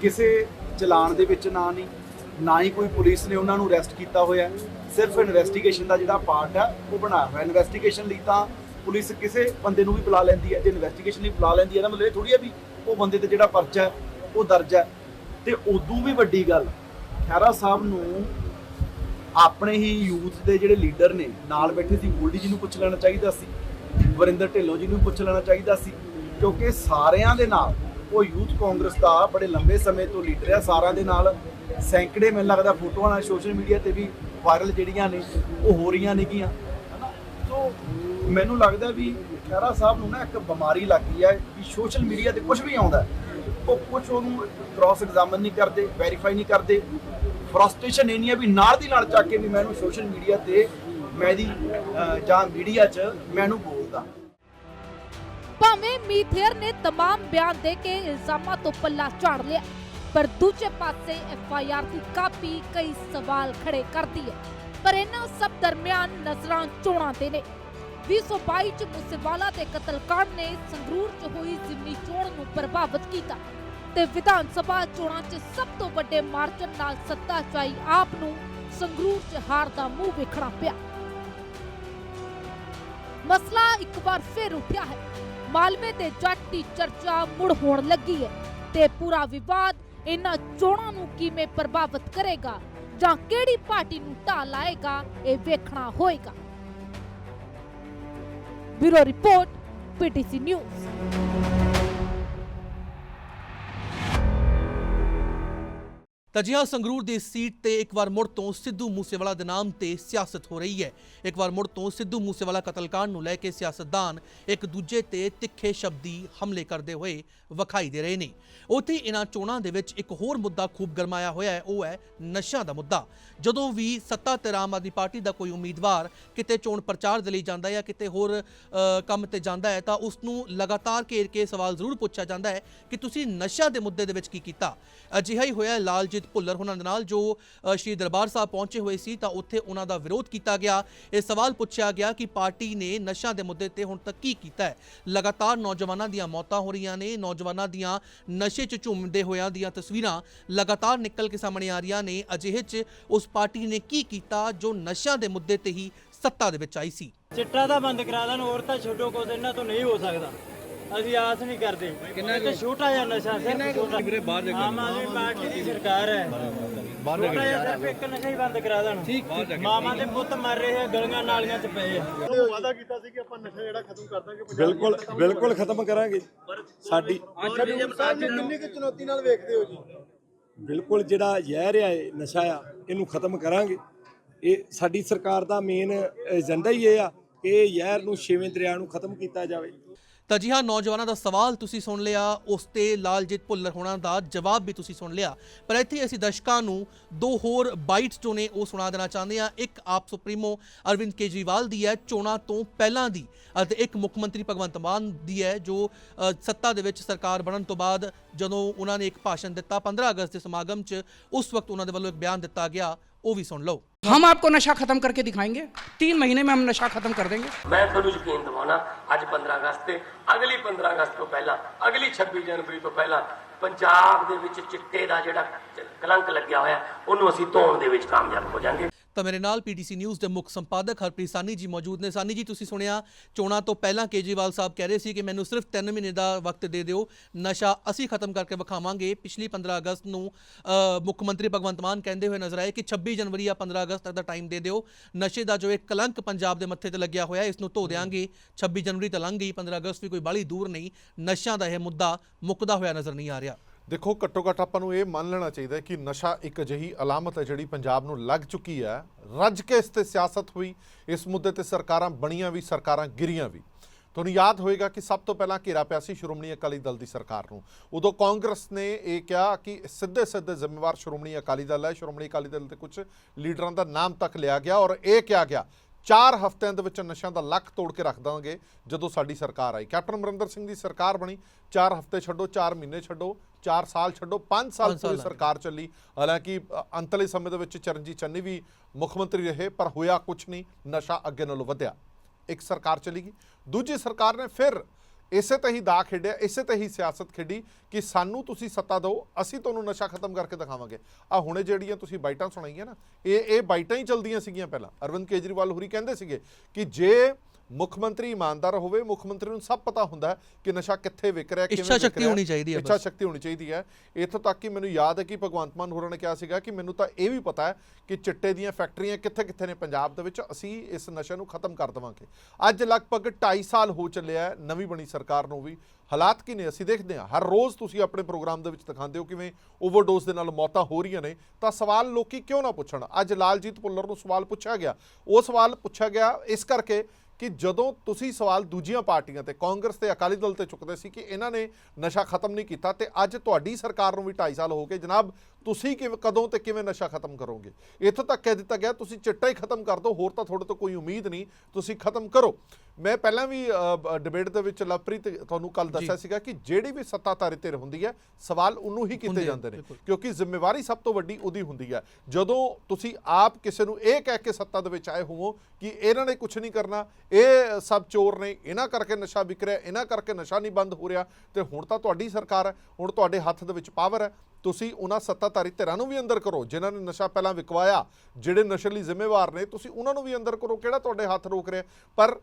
ਕਿਸੇ ਚਲਾਨ ਦੇ ਵਿੱਚ ਨਾ ਨਹੀਂ। ਨਾ ਹੀ ਕੋਈ ਪੁਲਿਸ ਨੇ ਉਹਨਾਂ ਨੂੰ ਅਰੈਸਟ ਕੀਤਾ ਹੋਇਆ ਸਿਰਫ ਇਨਵੈਸਟੀਗੇਸ਼ਨ ਦਾ ਜਿਹੜਾ ਪਾਰਟ ਹੈ, ਉਹ ਬਣਾਇਆ ਹੋਇਆ। ਇਨਵੈਸਟੀਗੇਸ਼ਨ ਲਈ ਤਾਂ ਪੁਲਿਸ ਕਿਸੇ ਬੰਦੇ ਨੂੰ ਵੀ ਬੁਲਾ ਲੈਂਦੀ ਹੈ। ਜੇ ਇਨਵੈਸਟੀਗੇਸ਼ਨ ਲਈ ਬੁਲਾ ਲੈਂਦੀ ਹੈ ਨਾ ਮਤਲਬ ਇਹ ਥੋੜੀ ਹੈ ਵੀ ਉਹ ਬੰਦੇ ਤੇ ਜਿਹੜਾ ਪਰਚਾ ਹੈ, ਉਹ ਦਰਜ ਹੈ। ਤੇ ਉਦੋਂ ਵੀ ਵੱਡੀ ਗੱਲ, ਖਹਿਰਾ ਸਾਹਿਬ ਨੂੰ ਆਪਣੇ ਹੀ ਯੂਥ ਦੇ ਜਿਹੜੇ ਲੀਡਰ ਨੇ, ਨਾਲ ਬੈਠੇ ਸੀ ਗੋਲਡੀ ਜੀ ਨੂੰ ਪੁੱਛ ਲੈਣਾ ਚਾਹੀਦਾ ਸੀ। ਵਰਿੰਦਰ ਢਿੱਲੋਂ ਜੀ ਨੂੰ ਪੁੱਛ ਲੈਣਾ ਚਾਹੀਦਾ ਸੀ। ਕਿਉਂਕਿ ਸਾਰਿਆਂ ਦੇ ਨਾਲ, ਉਹ ਯੂਥ ਕਾਂਗਰਸ ਦਾ ਬੜੇ ਲੰਬੇ ਸਮੇਂ ਤੋਂ ਲੀਡਰ ਹੈ ਸਾਰਿਆਂ ਦੇ ਨਾਲ ਸੈਂਕੜੇ ਮੈਨੂੰ ਲੱਗਦਾ ਫੋਟੋਆਂ ਨਾਲ ਸੋਸ਼ਲ ਮੀਡੀਆ ਤੇ ਵੀ ਵਾਇਰਲ ਜਿਹੜੀਆਂ ਨੇ, ਉਹ ਹੋ ਰਹੀਆਂ ਨੇਗੀਆਂ, ਹਨਾ? ਸੋ ਮੈਨੂੰ ਲੱਗਦਾ ਵੀ ਖਹਿਰਾ ਸਾਹਿਬ ਨੂੰ ਨਾ ਇੱਕ ਬਿਮਾਰੀ ਲੱਗ ਗਈ ਹੈ ਕਿ ਸੋਸ਼ਲ ਮੀਡੀਆ ਤੇ ਕੁਝ ਵੀ ਆਉਂਦਾ, ਉਹ ਕੁਝ ਉਹਨੂੰ ਕ੍ਰਾਸ ਐਗਜ਼ਾਮਨ ਨਹੀਂ ਕਰਦੇ ਵੈਰੀਫਾਈ ਨਹੀਂ ਕਰਦੇ ਫਰਸਟ੍ਰੇਸ਼ਨ ਇੰਨੀ ਹੈ ਵੀ ਨਾਲ ਦੀ ਨਾਲ ਚੱਕ ਕੇ ਵੀ ਮੈਨੂੰ ਸੋਸ਼ਲ ਮੀਡੀਆ ਤੇ, ਮੈਂ ਦੀ ਜਾਂ ਮੀਡੀਆ 'ਚ ਮੈਨੂੰ ਬੋਲਦਾ। ਭਾਵੇਂ ਮੀਥੇਰ ਨੇ तमाम ਬਿਆਨ ਦੇ ਕੇ ਇਲਜ਼ਾਮਾਂ ਤੋਂ ਪੱਲਾ ਝਾੜ ਲਿਆ, ਪਰ ਦੂਜੇ ਪਾਸੇ ਐਫ ਦੀ ਕਾਪੀ ਕਈ ਸਵਾਲ ਖੜੇ ਕਰਦੀ ਹੈ। ਪਰ ਇਹਨਾਂ ਸਭ ਦਰਮਿਆਨ ਨਜ਼ਰਾਂ ਚੋਣਾਂ ਤੇ ਨੇ। 2022 ਚ ਮੁਸੇਵਾਲਾ ਦੇ ਕਤਲकांड ਨੇ ਸੰਗਰੂਰ ਚ ਹੋਈ ਜ਼ਿਮਨੀ ਚੋਣ ਨੂੰ ਪ੍ਰਭਾਵਿਤ ਕੀਤਾ ਤੇ ਵਿਧਾਨ ਸਭਾ ਚੋਣਾਂ 'ਚ ਸਭ ਤੋਂ ਵੱਡੇ ਮਾਰਜਨ ਨਾਲ ਸੱਤਾ ਚਾਈ ਆਪ ਨੂੰ ਸੰਗਰੂਰ 'ਚ ਹਾਰ ਦਾ ਮੂੰਹ ਵੇਖਣਾ ਪਿਆ। ਮਸਲਾ ਇੱਕ ਵਾਰ ਫੇਰ ਉੱਠਿਆ ਹੈ। ਮਾਲਵੇ ਦੇ ਜੱਟ ਦੀ ਚਰਚਾ ਮੁੜ ਹੋਣ ਲੱਗੀ ਹੈ ਤੇ ਪੂਰਾ ਵਿਵਾਦ ਇਹਨਾਂ ਚੋਣਾਂ ਨੂੰ ਕਿਵੇਂ ਪ੍ਰਭਾਵਿਤ ਕਰੇਗਾ ਜਾਂ ਕਿਹੜੀ ਪਾਰਟੀ ਨੂੰ ਢਾਹ ਲਾਏਗਾ, ਇਹ ਵੇਖਣਾ ਹੋਏਗਾ। Bureau report, PTC news. ਤਾਂ ਜੀ ਹਾਂ, ਸੰਗਰੂਰ ਦੀ ਇਸ ਸੀਟ ਤੇ ਇੱਕ ਵਾਰ ਮੁੜ ਤੋਂ ਸਿੱਧੂ ਮੂਸੇਵਾਲਾ ਦੇ ਨਾਮ ਤੇ ਸਿਆਸਤ ਹੋ ਰਹੀ ਹੈ। ਇੱਕ ਵਾਰ ਮੁੜ ਤੋਂ ਸਿੱਧੂ ਮੂਸੇਵਾਲਾ ਕਤਲकांड ਨੂੰ ਲੈ ਕੇ ਸਿਆਸਤਦਾਨ ਇੱਕ ਦੂਜੇ ਤੇ ਤਿੱਖੇ ਸ਼ਬਦੀ ਹਮਲੇ ਕਰਦੇ ਹੋਏ ਵਿਖਾਈ ਦੇ ਰਹੇ ਨੇ। ਉੱਥੇ ਇਹਨਾਂ ਚੋਣਾਂ ਦੇ ਵਿੱਚ ਇੱਕ ਹੋਰ ਮੁੱਦਾ ਖੂਬ ਗਰਮਾਇਆ ਹੋਇਆ ਹੈ, ਉਹ ਹੈ ਨਸ਼ਿਆਂ ਦਾ ਮੁੱਦਾ। ਜਦੋਂ ਵੀ ਸੱਤਾ ਤੇ ਆਮ ਆਦਮੀ ਪਾਰਟੀ ਦਾ ਕੋਈ ਉਮੀਦਵਾਰ ਕਿਤੇ ਚੋਣ ਪ੍ਰਚਾਰ ਦੇ ਲਈ ਜਾਂਦਾ ਹੈ ਜਾਂ ਕਿਤੇ ਹੋਰ ਕੰਮ ਤੇ ਜਾਂਦਾ ਹੈ ਤਾਂ ਉਸ ਨੂੰ ਲਗਾਤਾਰ ਘੇਰ ਕੇ ਸਵਾਲ ਜ਼ਰੂਰ ਪੁੱਛਿਆ ਜਾਂਦਾ ਹੈ ਕਿ ਤੁਸੀਂ ਨਸ਼ਿਆਂ ਦੇ ਮੁੱਦੇ ਦੇ ਵਿੱਚ ਕੀ ਕੀਤਾ? ਅਜਿਹਾ ਹੀ ਹੋਇਆ ਲਾਲਜੀਤ ਲਾਲਜੀਤ ਭੁੱਲਰ ਉਹਨਾਂ ਦੇ ਨਾਲ, ਜੋ ਸ਼੍ਰੀ ਦਰਬਾਰ ਸਾਹਿਬ ਪਹੁੰਚੇ ਹੋਏ ਸੀ, ਤਾਂ ਉੱਥੇ ਉਹਨਾਂ ਦਾ ਵਿਰੋਧ ਕੀਤਾ ਗਿਆ। ਇਹ ਸਵਾਲ ਪੁੱਛਿਆ ਗਿਆ ਕਿ ਪਾਰਟੀ ਨੇ ਨਸ਼ਿਆਂ ਦੇ ਮੁੱਦੇ ਤੇ ਹੁਣ ਤੱਕ ਕੀ ਕੀਤਾ ਹੈ? ਲਗਾਤਾਰ ਨੌਜਵਾਨਾਂ ਦੀਆਂ ਮੌਤਾਂ ਹੋ ਰਹੀਆਂ ਨੇ, ਨੌਜਵਾਨਾਂ ਦੀਆਂ ਨਸ਼ੇ 'ਚ ਝੁੰਮਦੇ ਹੋਇਆਂ ਦੀਆਂ ਤਸਵੀਰਾਂ ਲਗਾਤਾਰ ਨਿਕਲ ਕੇ ਸਾਹਮਣੇ ਆ ਰਹੀਆਂ ਨੇ। ਅਜਿਹੇ 'ਚ ਉਸ ਪਾਰਟੀ ਨੇ ਕੀ ਕੀਤਾ, ਜੋ ਨਸ਼ਿਆਂ ਦੇ ਮੁੱਦੇ ਤੇ ਹੀ ਸੱਤਾ ਦੇ ਵਿੱਚ ਆਈ ਸੀ? ਚਿੱਟਾ ਤਾਂ ਬੰਦ ਕਰਾ ਦੇਣ, ਹੋਰ ਤਾਂ ਛੋਟੋ ਕੁਝ ਇਹਨਾਂ ਤੋਂ ਨਹੀਂ ਹੋ ਸਕਦਾ। ਅਸੀਂ ਆਸ ਨਹੀਂ ਕਰਦੇ। ਕਿੰਨਾ ਤੇ ਛੋਟਾ ਜਿਹਾ ਨਸ਼ਾ ਸਿਰਫ ਛੋਟਾ। ਵੀਰੇ ਬਾਹਰ ਜਾ ਆਮ ਆਦਮੀ ਪਾਰਟੀ ਦੀ ਸਰਕਾਰ ਹੈ। ਛੋਟਾ ਜਿਹਾ ਸਿਰਫ ਇੱਕ ਨਸ਼ਾ ਹੀ ਬੰਦ ਕਰਾ ਦੇਣ। ਠੀਕ ਮਾਮਾ ਦੇ ਪੁੱਤ ਮਰ ਰਹੇ ਆ ਗਲੀਆਂ ਨਾਲੀਆਂ 'ਚ ਪਏ ਆ। ਬਿਲਕੁਲ ਬਿਲਕੁਲ ਖਤਮ ਕਰਾਂਗੇ। ਸਾਡੀ ਕਿੰਨੀ ਕੁ ਚੁਣੌਤੀ ਨਾਲ ਵੇਖਦੇ ਹੋ ਜੀ? ਬਿਲਕੁਲ ਜਿਹੜਾ ਜ਼ਹਿਰ ਆ ਇਹ ਨਸ਼ਾ ਆ ਇਹਨੂੰ ਖਤਮ ਕਰਾਂਗੇ। ਇਹ ਸਾਡੀ ਸਰਕਾਰ ਦਾ ਮੇਨ ਏਜੰਡਾ ਹੀ ਇਹ ਆ ਕਿ ਇਹ ਜ਼ਹਿਰ ਨੂੰ ਛੇਵੇਂ ਦਰਿਆ ਨੂੰ ਖਤਮ ਕੀਤਾ ਜਾਵੇ। ਤਾਂ ਜੀ ਹਾਂ, ਨੌਜਵਾਨਾਂ ਦਾ ਸਵਾਲ ਤੁਸੀਂ ਸੁਣ ਲਿਆ, ਉਸ ਤੇ ਲਾਲਜੀਤ ਭੁੱਲਰ ਹੋਣਾ ਦਾ ਜਵਾਬ ਵੀ ਤੁਸੀਂ ਸੁਣ ਲਿਆ। ਪਰ ਇੱਥੇ ਅਸੀਂ ਦਰਸ਼ਕਾਂ ਨੂੰ ਦੋ ਹੋਰ ਬਾਈਟਸ ਜੋ ਨੇ ਉਹ ਸੁਣਾ ਦੇਣਾ ਚਾਹੁੰਦੇ ਹਾਂ। ਇੱਕ ਆਪ ਸੁਪਰੀਮੋ ਅਰਵਿੰਦ ਕੇਜਰੀਵਾਲ ਦੀ ਹੈ, ਚੋਣਾਂ ਤੋਂ ਪਹਿਲਾਂ ਦੀ। ਅਤੇ ਇੱਕ ਮੁੱਖ ਮੰਤਰੀ ਭਗਵੰਤ ਮਾਨ ਦੀ ਹੈ, ਜੋ ਸੱਤਾ ਦੇ ਵਿੱਚ ਸਰਕਾਰ ਬਣਨ ਤੋਂ ਬਾਅਦ ਜਦੋਂ ਉਹਨਾਂ ਨੇ ਇੱਕ ਭਾਸ਼ਣ ਦਿੱਤਾ 15 ਅਗਸਤ ਦੇ ਸਮਾਗਮ 'ਚ, ਉਸ ਵਕਤ ਉਹਨਾਂ ਦੇ ਵੱਲੋਂ ਇੱਕ ਬਿਆਨ ਦਿੱਤਾ ਗਿਆ, ਉਹ ਵੀ ਸੁਣ ਲਓ। हम आपको नशा खत्म करके दिखाएंगे तीन महीने में हम नशा खत्म कर देंगे ਮੈਂ ਤੁਹਾਨੂੰ ਯਕੀਨ ਦਿਵਾਉਣਾ ਅੱਜ 15 ਅਗਸਤ ਤੇ ਅਗਲੀ 15 ਅਗਸਤ ਤੋਂ ਪਹਿਲਾਂ ਅਗਲੀ 26 ਜਨਵਰੀ ਤੋਂ ਪਹਿਲਾਂ ਪੰਜਾਬ ਦੇ ਵਿੱਚ ਚਿੱਟੇ ਦਾ ਜਿਹੜਾ ਚ- ਕਲੰਕ ਲੱਗਿਆ ਹੋਇਆ ਉਹਨੂੰ ਅਸੀਂ ਧੋਣ ਦੇ ਵਿੱਚ ਕਾਮਯਾਬ ਹੋ ਜਾਾਂਗੇ ਤਾਂ ਮੇਰੇ ਨਾਲ ਪੀਟੀਸੀ ਨਿਊਜ਼ ਦੇ ਮੁੱਖ ਸੰਪਾਦਕ ਹਰਪ੍ਰੀਤ ਸਾਨੀ ਜੀ ਮੌਜੂਦ ਨੇ। ਸਾਨੀ ਜੀ, ਤੁਸੀਂ ਸੁਣਿਆ, ਚੋਣਾਂ ਤੋਂ ਪਹਿਲਾਂ ਕੇਜਰੀਵਾਲ ਸਾਹਿਬ ਕਹਿ ਰਹੇ ਸੀ ਕਿ ਮੈਨੂੰ ਸਿਰਫ 3 ਮਹੀਨੇ ਦਾ ਵਕਤ ਦੇ ਦਿਓ, ਨਸ਼ਾ ਅਸੀਂ ਖਤਮ ਕਰਕੇ ਵਿਖਾਵਾਂਗੇ। ਪਿਛਲੀ 15 ਅਗਸਤ ਨੂੰ ਮੁੱਖ ਮੰਤਰੀ ਭਗਵੰਤ ਮਾਨ ਕਹਿੰਦੇ ਹੋਏ ਨਜ਼ਰ ਆਏ ਕਿ 26 ਜਨਵਰੀ ਜਾਂ 15 ਅਗਸਤ ਤੱਕ ਦਾ ਟਾਈਮ ਦੇ ਦਿਓ। ਨਸ਼ੇ ਦਾ ਜੋ ਇੱਕ ਕਲੰਕ ਪੰਜਾਬ ਦੇ ਮੱਥੇ ਤੇ ਲੱਗਿਆ ਹੋਇਆ, ਇਸ ਨੂੰ ਧੋ ਦਿਆਂਗੇ। 26 ਜਨਵਰੀ ਤਾਂ ਲੰਘ ਗਈ 15 ਅਗਸਤ ਵੀ ਕੋਈ ਬਾਲੀ ਦੂਰ ਨਹੀਂ। ਨਸ਼ਿਆਂ ਦਾ ਇਹ ਮੁੱਦਾ ਮੁੱਕਦਾ ਹੋਇਆ ਨਜ਼ਰ ਨਹੀਂ ਆ ਰਿਹਾ। ਦੇਖੋ, ਘੱਟੋ ਘੱਟ ਆਪਾਂ ਨੂੰ ਇਹ ਮੰਨ ਲੈਣਾ ਚਾਹੀਦਾ ਕਿ ਨਸ਼ਾ ਇੱਕ ਅਜਿਹੀ ਅਲਾਮਤ ਹੈ ਜਿਹੜੀ ਪੰਜਾਬ ਨੂੰ ਲੱਗ ਚੁੱਕੀ ਹੈ। ਰੱਜ ਕੇ ਇਸ ਤੇ ਸਿਆਸਤ ਹੋਈ, ਇਸ ਮੁੱਦੇ ਤੇ ਸਰਕਾਰਾਂ ਬਣੀਆਂ ਵੀ, ਸਰਕਾਰਾਂ ਗਿਰੀਆਂ ਵੀ। ਤੁਹਾਨੂੰ ਯਾਦ ਹੋਏਗਾ ਕਿ ਸਭ ਤੋਂ ਪਹਿਲਾਂ ਘੇਰਾ ਪਿਆ ਸੀ ਸ਼੍ਰੋਮਣੀ ਅਕਾਲੀ ਦਲ ਦੀ ਸਰਕਾਰ ਨੂੰ। ਉਦੋਂ ਕਾਂਗਰਸ ਨੇ ਇਹ ਕਿਹਾ ਕਿ ਸਿੱਧੇ ਸਿੱਧੇ ਜ਼ਿੰਮੇਵਾਰ ਸ਼੍ਰੋਮਣੀ ਅਕਾਲੀ ਦਲ ਹੈ। ਸ਼੍ਰੋਮਣੀ ਅਕਾਲੀ ਦਲ ਦੇ ਕੁਝ ਲੀਡਰਾਂ ਦਾ ਨਾਮ ਤੱਕ ਲਿਆ ਗਿਆ ਔਰ ਇਹ ਕਿਹਾ ਗਿਆ, ਚਾਰ ਹਫ਼ਤਿਆਂ ਦੇ ਵਿੱਚ ਨਸ਼ਿਆਂ ਦਾ ਲੱਕ ਤੋੜ ਕੇ ਰੱਖ ਦਾਂਗੇ ਜਦੋਂ ਸਾਡੀ ਸਰਕਾਰ ਆਈ। ਕੈਪਟਨ ਅਮਰਿੰਦਰ ਸਿੰਘ ਦੀ ਸਰਕਾਰ ਬਣੀ, ਚਾਰ ਹਫ਼ਤੇ ਛੱਡੋ, ਚਾਰ ਮਹੀਨੇ ਛੱਡੋ। ਚਾਰ ਸਾਲ ਛੱਡੋ 5 ਸਾਲ ਪੰਜ ਸਾਲ ਪੂਰੀ ਸਰਕਾਰ ਚੱਲੀ। ਹਾਲਾਂਕਿ ਅੰਤਲੇ ਸਮੇਂ ਦੇ ਵਿੱਚ ਚਰਨਜੀਤ ਚੰਨੀ ਵੀ ਮੁੱਖ ਮੰਤਰੀ ਰਹੇ ਪਰ ਹੋਇਆ ਕੁਝ ਨਹੀਂ ਨਸ਼ਾ ਅੱਗੇ ਨਾਲੋਂ ਵਧਿਆ। ਇੱਕ ਸਰਕਾਰ ਚਲੀ ਗਈ। ਦੂਜੀ ਸਰਕਾਰ ਨੇ ਫਿਰ ਇਸੇ ਤੇ ਹੀ ਦਾ ਖੇਡਿਆ ਇਸੇ ਤੇ ਹੀ ਸਿਆਸਤ ਖੇਡੀ ਕਿ ਸਾਨੂੰ ਤੁਸੀਂ ਸੱਤਾ ਦਿਓ ਅਸੀਂ ਤੁਹਾਨੂੰ ਨਸ਼ਾ ਖਤਮ ਕਰਕੇ ਦਿਖਾਵਾਂਗੇ। ਆ ਹੁਣੇ ਜਿਹੜੀਆਂ ਤੁਸੀਂ ਬਾਈਟਾਂ ਸੁਣਾਈਆਂ ਨਾ ਇਹ ਇਹ ਬਾਈਟਾਂ ਹੀ ਚਲਦੀਆਂ ਸੀਗੀਆਂ ਪਹਿਲਾਂ। ਅਰਵਿੰਦ ਕੇਜਰੀਵਾਲ ਹੋਰੀ ਕਹਿੰਦੇ ਸੀਗੇ ਕਿ ਜੇ ਮੁੱਖ ਮੰਤਰੀ ਇਮਾਨਦਾਰ ਹੋਵੇ ਮੁੱਖ ਮੰਤਰੀ ਨੂੰ ਸਭ ਪਤਾ ਹੁੰਦਾ ਕਿ ਨਸ਼ਾ ਕਿੱਥੇ ਵਿਕ ਰਿਹਾ ਕਿਵੇਂ ਇੱਛਾ ਸ਼ਕਤੀ। ਹੋਣੀ ਚਾਹੀਦੀ ਹੈ ਇੱਛਾ। ਸ਼ਕਤੀ ਹੋਣੀ ਚਾਹੀਦੀ ਹੈ। ਇੱਥੋਂ ਤੱਕ ਕਿ ਮੈਨੂੰ ਯਾਦ ਹੈ ਕਿ ਭਗਵੰਤ ਮਾਨ ਹੋਰਾਂ ਨੇ ਕਿਹਾ ਸੀਗਾ ਕਿ ਮੈਨੂੰ ਤਾਂ ਇਹ ਵੀ ਪਤਾ ਹੈ ਕਿ ਚਿੱਟੇ ਦੀਆਂ ਫੈਕਟਰੀਆਂ ਕਿੱਥੇ ਕਿੱਥੇ ਨੇ ਪੰਜਾਬ ਦੇ ਵਿੱਚ ਅਸੀਂ ਇਸ ਨਸ਼ੇ ਨੂੰ ਖਤਮ ਕਰ ਦੇਵਾਂਗੇ। ਅੱਜ ਲਗਭਗ 2.5 ਸਾਲ ਹੋ ਚੱਲਿਆ ਹੈ ਨਵੀਂ ਬਣੀ ਸਰਕਾਰ ਨੂੰ ਵੀ। ਹਾਲਾਤ ਕੀ ਨੇ ਅਸੀਂ ਦੇਖਦੇ ਹਾਂ। ਹਰ ਰੋਜ਼ ਤੁਸੀਂ ਆਪਣੇ ਪ੍ਰੋਗਰਾਮ ਦੇ ਵਿੱਚ ਦਿਖਾਉਂਦੇ ਹੋ ਕਿਵੇਂ ਓਵਰਡੋਜ਼ ਦੇ ਨਾਲ ਮੌਤਾਂ ਹੋ ਰਹੀਆਂ ਨੇ। ਤਾਂ ਸਵਾਲ ਲੋਕੀ ਕਿਉਂ ਨਾ ਪੁੱਛਣ? ਅੱਜ ਲਾਲਜੀਤ ਭੁੱਲਰ ਨੂੰ ਸਵਾਲ ਪੁੱਛਿਆ ਗਿਆ। ਉਹ ਸਵਾਲ ਪੁੱਛਿਆ ਗਿਆ ਇਸ ਕਰਕੇ ਕਿ ਜਦੋਂ ਤੁਸੀਂ ਸਵਾਲ ਦੂਜੀਆਂ ਪਾਰਟੀਆਂ ਤੇ, ਕਾਂਗਰਸ ਤੇ, ਅਕਾਲੀ ਦਲ ਤੇ ਚੁੱਕਦੇ ਸੀ ਕਿ ਇਹਨਾਂ ਨੇ ਨਸ਼ਾ ਖਤਮ ਨਹੀਂ ਕੀਤਾ ਤੇ ਅੱਜ ਤੁਹਾਡੀ ਸਰਕਾਰ ਨੂੰ ਵੀ 2.5 ਸਾਲ ਹੋ ਗਏ। ਜਨਾਬ ਤੁਸੀਂ ਕਿਵੇਂ ਕਦੋਂ ਤੇ ਕਿਵੇਂ ਨਸ਼ਾ ਖਤਮ ਕਰੋਗੇ? ਇੱਥੋਂ ਤੱਕ ਕਹਿ ਦਿੱਤਾ ਗਿਆ ਤੁਸੀਂ ਚਿੱਟਾ ਹੀ ਖਤਮ ਕਰ ਦਿਓ ਹੋਰ ਤਾਂ ਤੁਹਾਡੇ ਤੋਂ ਕੋਈ ਉਮੀਦ ਨਹੀਂ ਤੁਸੀਂ ਖਤਮ ਕਰੋ। ਮੈਂ ਪਹਿਲਾਂ ਵੀ ਡਿਬੇਟ ਦੇ ਵਿੱਚ ਲਵਪ੍ਰੀਤ ਤੁਹਾਨੂੰ ਕੱਲ ਦੱਸਿਆ ਸੀਗਾ ਕਿ ਜਿਹੜੀ ਵੀ ਸੱਤਾਧਾਰੀ ਧਿਰ ਹੁੰਦੀ ਹੈ ਸਵਾਲ ਉਹਨੂੰ ਹੀ ਕੀਤੇ ਜਾਂਦੇ ਨੇ। ਕਿਉਂਕਿ ਜ਼ਿੰਮੇਵਾਰੀ ਸਭ ਤੋਂ ਵੱਡੀ ਉਹਦੀ ਹੁੰਦੀ ਹੈ। ਜਦੋਂ ਤੁਸੀਂ ਆਪ ਕਿਸੇ ਨੂੰ ਇਹ ਕਹਿ ਕੇ ਸੱਤਾ ਦੇ ਵਿੱਚ ਆਏ ਹੋਵੋ ਕਿ ਇਹਨਾਂ ਨੇ ਕੁਝ ਨਹੀਂ ਕਰਨਾ ਇਹ ਸਭ ਚੋਰ ਨੇ ਇਹਨਾਂ ਕਰਕੇ ਨਸ਼ਾ ਵਿਕ ਰਿਹਾ ਇਹਨਾਂ ਕਰਕੇ ਨਸ਼ਾ ਨਹੀਂ ਬੰਦ ਹੋ ਰਿਹਾ ਤੇ ਹੁਣ ਤਾਂ ਤੁਹਾਡੀ ਸਰਕਾਰ ਹੈ ਹੁਣ ਤੁਹਾਡੇ ਹੱਥ ਦੇ ਵਿੱਚ ਪਾਵਰ ਹੈ ਤੁਸੀਂ ਉਹਨਾਂ ਸੱਤਾਧਾਰੀ ਧਿਰਾਂ ਨੂੰ ਵੀ ਅੰਦਰ ਕਰੋ ਜਿਨ੍ਹਾਂ ਨੇ ਨਸ਼ਾ ਪਹਿਲਾਂ ਵਿਕਵਾਇਆ ਜਿਹੜੇ ਨਸ਼ੇ ਲਈ ਜ਼ਿੰਮੇਵਾਰ ਨੇ ਤੁਸੀਂ ਉਹਨਾਂ ਨੂੰ ਵੀ ਅੰਦਰ ਕਰੋ ਕਿਹੜਾ ਤੁਹਾਡੇ ਹੱਥ ਰੋਕ ਰਿਹਾ? ਪਰ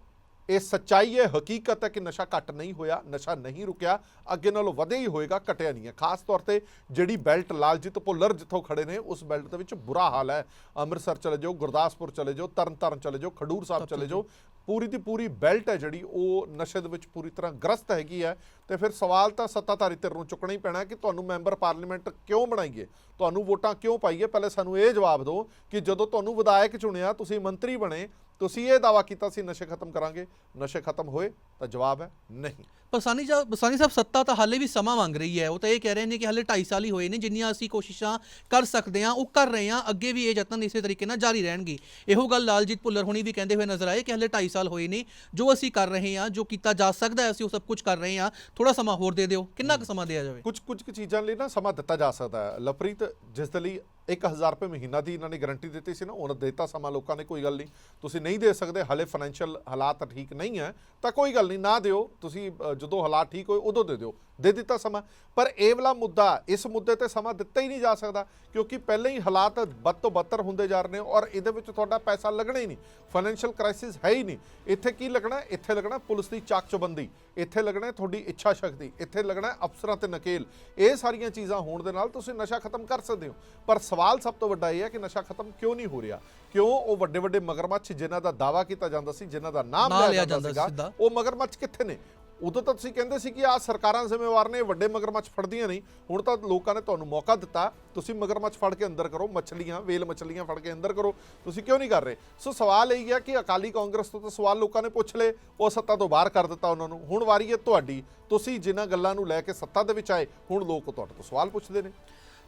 ਇਹ ਸੱਚਾਈ ਹੈ ਹਕੀਕਤ ਹੈ ਕਿ ਨਸ਼ਾ ਘਟ ਨਹੀਂ ਹੋਇਆ ਨਸ਼ਾ ਨਹੀਂ ਰੁਕਿਆ ਅੱਗੇ ਨਾਲੋਂ ਵਧਿਆ ਹੀ ਹੋਏਗਾ ਘਟਿਆ ਨਹੀਂ ਹੈ। ਖਾਸ ਤੌਰ ਤੇ ਜਿਹੜੀ ਬੈਲਟ ਲਾਲਜੀਤ ਭੁੱਲਰ ਜਿੱਥੋਂ ਖੜੇ ਨੇ ਉਸ ਬੈਲਟ ਦੇ ਵਿੱਚ ਬੁਰਾ ਹਾਲ ਹੈ। ਅੰਮ੍ਰਿਤਸਰ ਚਲੇ ਜਾਓ ਗੁਰਦਾਸਪੁਰ ਚਲੇ ਜਾਓ ਤਰਨਤਾਰਨ ਚਲੇ ਜਾਓ ਖਡੂਰ ਸਾਹਿਬ ਚਲੇ ਜਾਓ ਪੂਰੀ ਦੀ ਪੂਰੀ ਬੈਲਟ ਹੈ ਜਿਹੜੀ, ਉਹ ਨਸ਼ੇ ਦੇ ਵਿੱਚ ਪੂਰੀ ਤਰ੍ਹਾਂ ਗ੍ਰਸਤ ਹੈਗੀ ਹੈ। ਤੇ ਫਿਰ ਸਵਾਲ ਤਾਂ ਸੱਤਾਧਾਰੀ ਧਿਰ ਨੂੰ ਚੁੱਕਣਾ ਹੀ ਪੈਣਾ ਕਿ ਤੁਹਾਨੂੰ ਮੈਂਬਰ ਪਾਰਲੀਮੈਂਟ ਕਿਉਂ ਬਣਾਈਏ? ਤੁਹਾਨੂੰ ਵੋਟਾਂ ਕਿਉਂ ਪਾਈਏ? ਪਹਿਲੇ ਸਾਨੂੰ ਇਹ ਜਵਾਬ ਦਿਓ ਕਿ ਜਦੋਂ ਤੁਹਾਨੂੰ ਵਿਧਾਇਕ ਚੁਣਿਆ, ਤੁਸੀਂ ਮੰਤਰੀ ਬਣੇ ਤੁਸੀਂ ਇਹ ਦਾਵਾ ਕੀਤਾ ਸੀ ਨਸ਼ੇ ਖਤਮ ਕਰਾਂਗੇ ਨਸ਼ੇ ਖਤਮ ਹੋਏ ਤਾਂ ਜਵਾਬ ਹੈ ਨਹੀਂ। ਪਰ ਸਾਨੀ ਸਾਹਿਬ ਸਾਨੀ ਸਾਹਿਬ ਸੱਤਾ ਤਾਂ ਹਾਲੇ ਵੀ ਸਮਾਂ ਮੰਗ ਰਹੀ ਹੈ। ਉਹ ਤਾਂ ਇਹ ਕਹਿ ਰਹੇ ਨੇ ਕਿ ਹਾਲੇ 2.5 ਸਾਲ ਹੀ ਹੋਏ ਨੇ ਜਿੰਨੀਆਂ ਅਸੀਂ ਕੋਸ਼ਿਸ਼ਾਂ ਕਰ ਸਕਦੇ ਹਾਂ ਉਹ ਕਰ ਰਹੇ ਹਾਂ। ਅੱਗੇ ਵੀ ਇਹ ਯਤਨ ਇਸੇ ਤਰੀਕੇ ਨਾਲ ਜਾਰੀ ਰਹਿਣਗੇ। ਇਹੋ ਗੱਲ ਲਾਲਜੀਤ ਭੁੱਲਰ ਹੁਣੀ ਵੀ ਕਹਿੰਦੇ ਹੋਏ ਨਜ਼ਰ ਆਏ ਕਿ ਹਾਲੇ 2.5 ਸਾਲ ਹੋਏ ਨੇ। ਜੋ ਅਸੀਂ ਕਰ ਰਹੇ ਹਾਂ ਜੋ ਕੀਤਾ ਜਾ ਸਕਦਾ ਹੈ ਅਸੀਂ ਉਹ ਸਭ ਕੁਝ ਕਰ ਰਹੇ ਹਾਂ। ਥੋੜਾ ਸਮਾਂ ਹੋਰ ਦੇ ਦਿਓ। ਕਿੰਨਾ ਕੁ ਸਮਾਂ ਦਿਆ ਜਾਵੇ? ਕੁਝ ਕੁਝ ਚੀਜ਼ਾਂ ਲਈ ਨਾ ਸਮਾਂ ਦਿੱਤਾ ਜਾ ਸਕਦਾ ਹੈ। ਲਵਪ੍ਰੀਤ ਜਿਸ ਦੇ ਲਈ 1000 ਰੁਪਏ ਮਹੀਨਾ ਦੀ ਇਹਨਾਂ ਨੇ ਗਾਰੰਟੀ ਦਿੱਤੀ ਸੀ ਨਾ ਉਹਨਾਂ ਦਿੱਤਾ ਸਮਾਂ ਲੋਕਾਂ ਨੇ, ਕੋਈ ਗੱਲ ਨਹੀਂ। ਤੁਸੀਂ ਨਹੀਂ ਦੇ ਸਕਦੇ, ਹਲੇ ਫਾਈਨੈਂਸ਼ੀਅਲ ਹਾਲਾਤ ਠੀਕ ਨਹੀਂ ਹੈ, ਤਾਂ ਕੋਈ ਗੱਲ ਨਹੀਂ, ਨਾ ਦਿਓ। ਤੁਸੀਂ ਜਦੋਂ ਹਾਲਾਤ ਠੀਕ ਹੋਏ, ਉਦੋਂ ਦੇ ਦਿਓ। ਦੇ ਦਿੱਤਾ ਸਮਾਂ। ਪਰ ਇਹ ਵਾਲਾ ਮੁੱਦਾ ਇਸ ਮੁੱਦੇ ਤੇ ਸਮਾਂ ਦਿੱਤਾ ਹੀ ਨਹੀਂ ਜਾ ਸਕਦਾ ਕਿਉਂਕਿ ਪਹਿਲਾਂ ਹੀ ਹਾਲਾਤ ਬਦ ਤੋਂ ਬੱਤਰ ਹੁੰਦੇ ਜਾ ਰਹੇ ਨੇ ਔਰ ਇਹਦੇ ਵਿੱਚ ਤੁਹਾਡਾ ਪੈਸਾ ਲੱਗਣਾ ਹੀ ਨਹੀਂ। ਫਾਈਨੈਂਸ਼ੀਅਲ ਕ੍ਰਾਈਸਿਸ ਹੈ ਹੀ ਨਹੀਂ। ਇੱਥੇ ਕੀ ਲੱਗਣਾ? ਇੱਥੇ ਲੱਗਣਾ ਪੁਲਿਸ ਦੀ ਚਾਕ ਚੁਬੰਦੀ ਇੱਥੇ ਲੱਗਣਾ ਤੁਹਾਡੀ ਇੱਛਾ ਸ਼ਕਤੀ। ਇੱਥੇ ਲੱਗਣਾ ਅਫਸਰਾਂ ਤੇ ਨਕੇਲ। ਇਹ ਸਾਰੀਆਂ ਚੀਜ਼ਾਂ ਹੋਣ ਦੇ ਨਾਲ ਤੁਸੀਂ ਨਸ਼ਾ ਖਤਮ ਕਰ ਸਕਦੇ ਹੋ। ਪਰ ਸਵਾਲ ਸਭ ਤੋਂ ਵੱਡਾ ਇਹ ਹੈ ਕਿ ਨਸ਼ਾ ਖਤਮ ਕਿਉਂ ਨਹੀਂ ਹੋ ਰਿਹਾ? ਕਿਉਂ ਉਹ ਵੱਡੇ ਵੱਡੇ ਮਗਰਮੱਛ ਜਿਨ੍ਹਾਂ ਦਾ ਦਾਵਾ ਕੀਤਾ ਜਾਂਦਾ ਸੀ ਜਿਨ੍ਹਾਂ ਦਾ ਨਾਮ ਲਿਆ ਜਾਂਦਾ ਸੀਗਾ। ਉਹ ਮਗਰਮੱਛ ਕਿੱਥੇ ਨੇ? ਉਦੋਂ ਤਾਂ ਤੁਸੀਂ ਕਹਿੰਦੇ ਸੀ ਕਿ ਆ ਸਰਕਾਰਾਂ ਜ਼ਿੰਮੇਵਾਰ ਨੇ, ਵੱਡੇ ਮਗਰਮੱਛ ਫੜਦੀਆਂ ਨਹੀਂ। ਹੁਣ ਤਾਂ ਲੋਕਾਂ ਨੇ ਤੁਹਾਨੂੰ ਮੌਕਾ ਦਿੱਤਾ। ਤੁਸੀਂ ਮਗਰਮੱਛ ਫੜ ਕੇ ਅੰਦਰ ਕਰੋ, ਮੱਛਲੀਆਂ, ਵੇਲ ਮੱਛਲੀਆਂ ਫੜ ਕੇ ਅੰਦਰ ਕਰੋ। ਤੁਸੀਂ ਕਿਉਂ ਨਹੀਂ ਕਰ ਰਹੇ? ਸੋ ਸਵਾਲ ਇਹ ਹੈ ਕਿ ਅਕਾਲੀ ਕਾਂਗਰਸ ਤੋਂ ਤਾਂ ਸਵਾਲ ਲੋਕਾਂ ਨੇ ਪੁੱਛ ਲਏ। ਉਹ ਸੱਤਾ ਤੋਂ ਬਾਹਰ ਕਰ ਦਿੱਤਾ ਉਹਨਾਂ ਨੂੰ। ਹੁਣ ਵਾਰੀ ਹੈ ਤੁਹਾਡੀ। ਤੁਸੀਂ ਜਿਨ੍ਹਾਂ ਗੱਲਾਂ ਨੂੰ ਲੈ ਕੇ ਸੱਤਾ ਦੇ ਵਿੱਚ ਆਏ, ਹੁਣ ਲੋਕ ਤੁਹਾਡੇ ਤੋਂ ਸਵਾਲ ਪੁੱਛਦੇ ਨੇ।